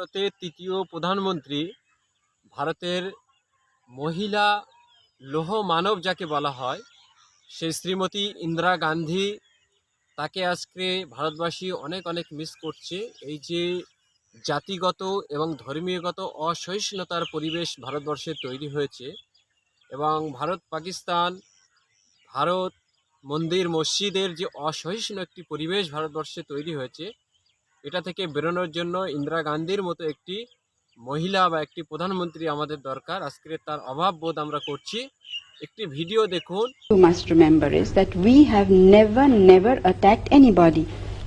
ভারতের তৃতীয় প্রধানমন্ত্রী ভারতের মহিলা লৌহ মানব যাকে বলা হয় সেই শ্রীমতী ইন্দিরা গান্ধী, তাকে আজকে ভারতবাসী অনেক অনেক মিস করছে। এই যে জাতিগত এবং ধর্মীয়গত অসহিষ্ণুতার পরিবেশ ভারতবর্ষে তৈরি হয়েছে এবং ভারত, পাকিস্তান, ভারত, মন্দির, মসজিদের যে অসহিষ্ণু একটি পরিবেশ ভারতবর্ষে তৈরি হয়েছে এটা থেকে বেরোনোর জন্য ইন্দিরা গান্ধীর মতো একটি মহিলা বা একটি প্রধানমন্ত্রী আমাদের দরকার আজকে তার অভাব বোধ আমরা করছি একটি ভিডিও দেখুন you must remember is that we have never, never attacked anybody,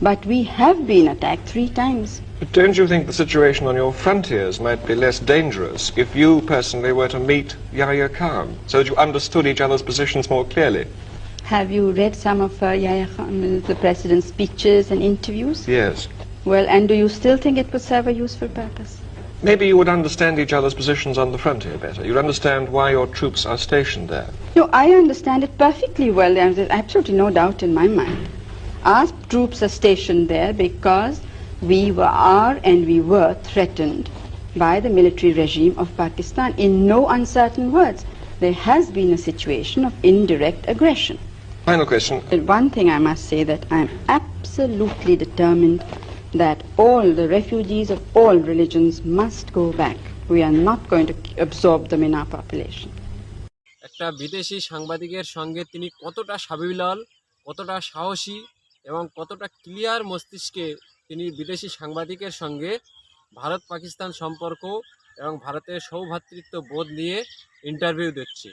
but we have been attacked three times. But don't you think the situation on your frontiers might be less dangerous if you personally were to meet Yahya Khan, so that you understood each other's positions more clearly? Have you read some of uh, Yahya Khan, the president's speeches and interviews? Yes. Well, and do you still think it would serve a useful purpose? Maybe you would understand each other's positions on the frontier better. You'd understand why your troops are stationed there. No, I understand it perfectly well. There's absolutely no doubt in my mind. Our troops are stationed there because we were, are and we were threatened by the military regime of Pakistan. In no uncertain words, there has been a situation of indirect aggression. Final question. One thing I must say that I'm absolutely determined that all the refugees of all religions must go back. We are not going to absorb them in our population. একটা বিদেশি সাংবাদিকের সঙ্গে তিনি কতটা সাবিলাল, কতটা সাহসী এবং কতটা ক্লিয়ার মস্তিষ্কে তিনি বিদেশি সাংবাদিকের সঙ্গে ভারত পাকিস্তান সম্পর্ক এবং ভারতের সৌভ্রাতৃত্ব বোধ নিয়ে ইন্টারভিউ দিচ্ছে